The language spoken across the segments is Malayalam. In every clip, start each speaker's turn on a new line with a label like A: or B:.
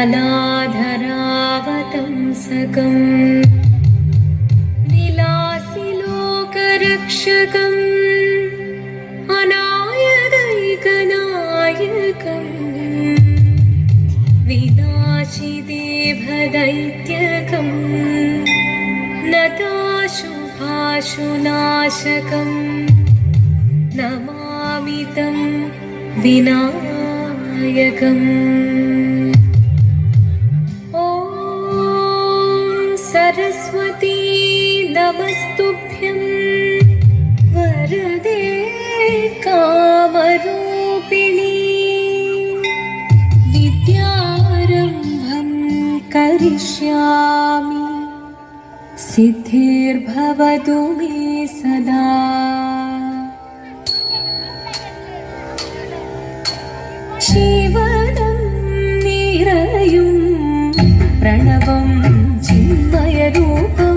A: जलाधरावतंसकम् विलासिलोकरक्षकम् अनायदैकनायकम् विनाशिदेभदैत्यकम् नताशुभाशुनाशकम्। नमामि तं विनायकम् नमस्तुभ्यं वरदे कामरूपिणी विद्यारम्भं करिष्यामि सिद्धिर्भवतु मे सदा ശിവനം നിറയും പ്രണവം ചിന്മയരൂപം തൊഴുതു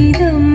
A: 你的。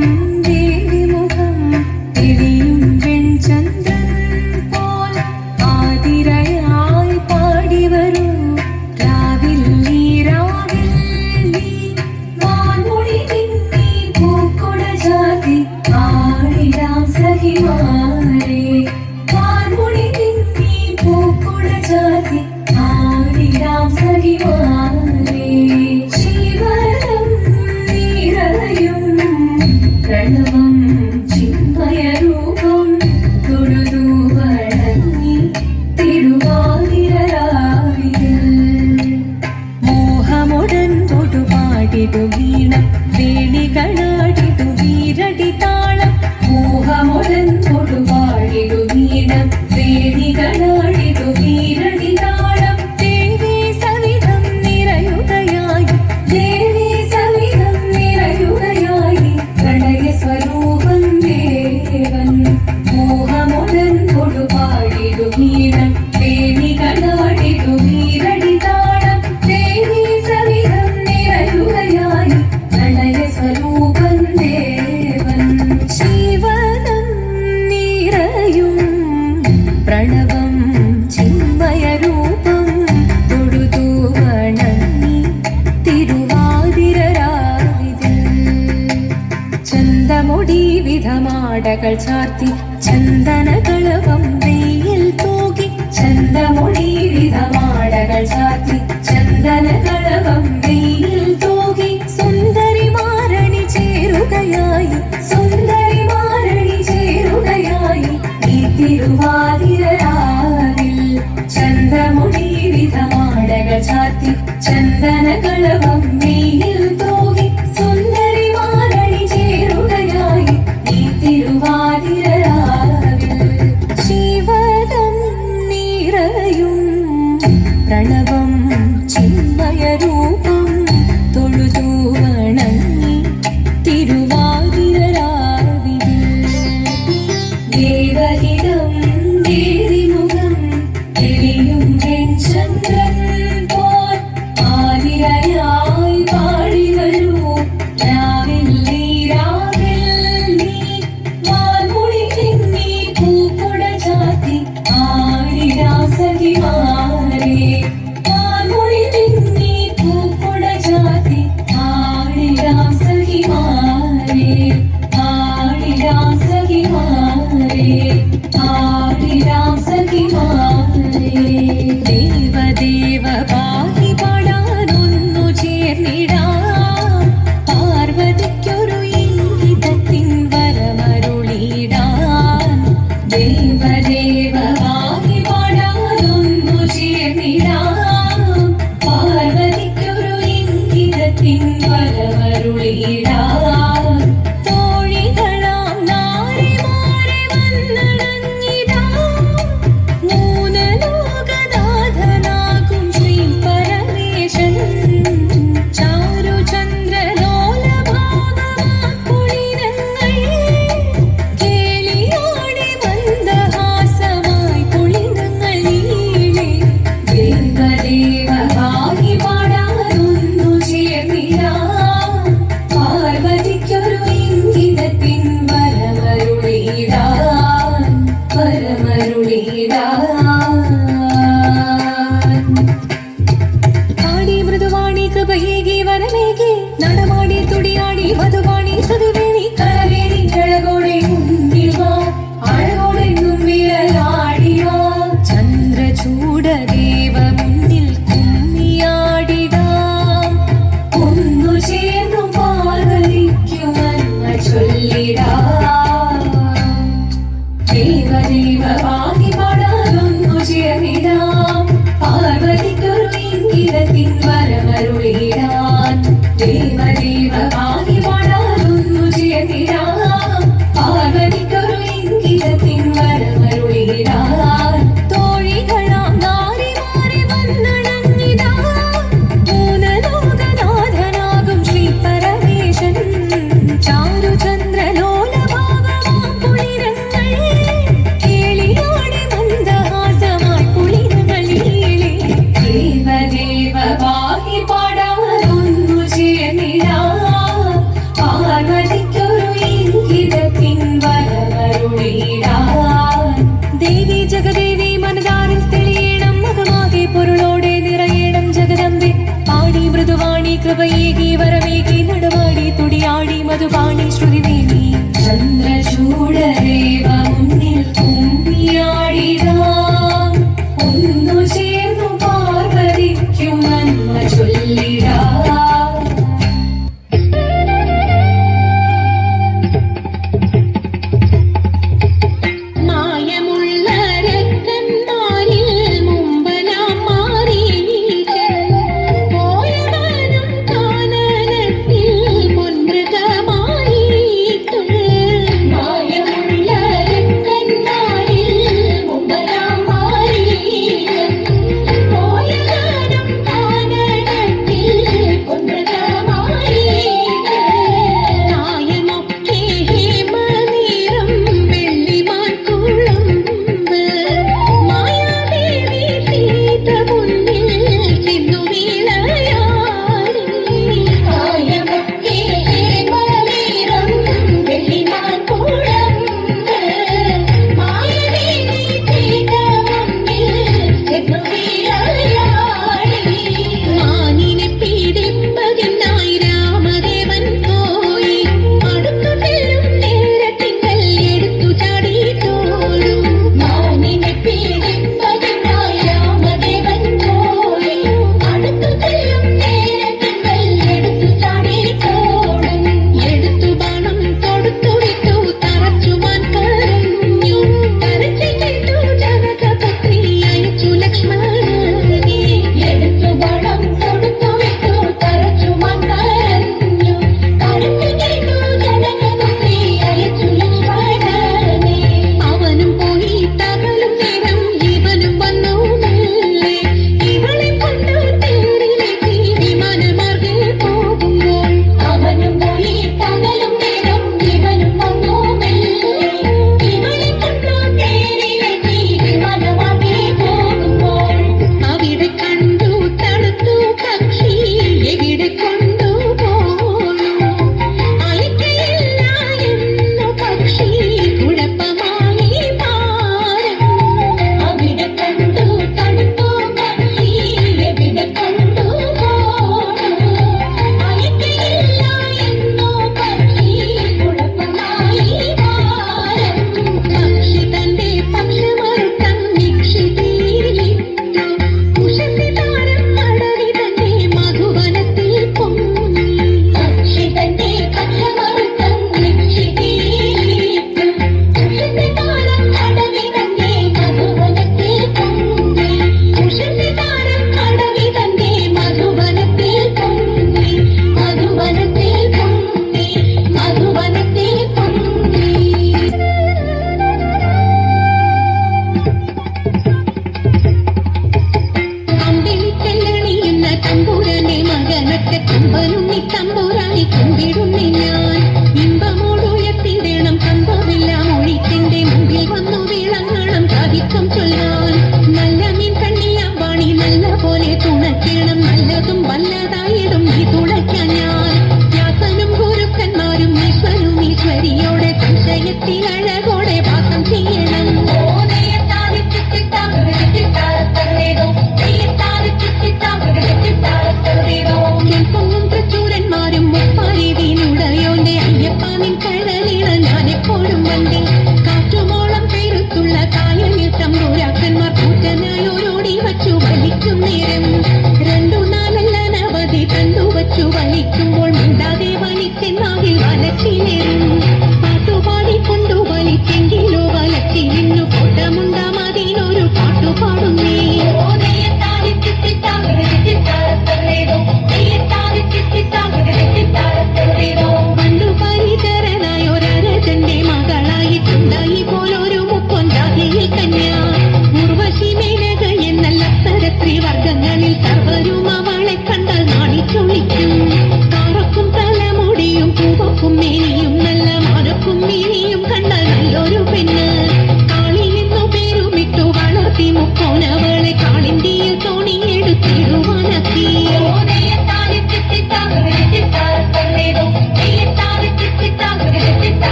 A: ചാർത്തി ചന്ദനകളവം വെയിൽ തൂകി ചന്തമുടി വിധമാടകൾ ചാർത്തി ചന്ദനകളവം വെയിൽ തൂകി സുന്ദരി മാരണി ചേരുകയായി സുന്ദരി മാരണി ചേരുകയായി ഈ തിരുവാതിരാവിൽ ചന്തമുടി വിധമാടകൾ ചാർത്തി ചന്ദനകളവം വെയിൽ Thank you. പാർവതിക്കൊരു ഇംഗിതത്തിൻ വരമരുളിടാൻ ദേവദേവ മധുപാണി ശ്രുതിവേണി ചന്ദ്രചൂടരേവ മുന്നിൽ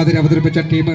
B: ഗാദർ അവതരിപ്പിച്ച ടീം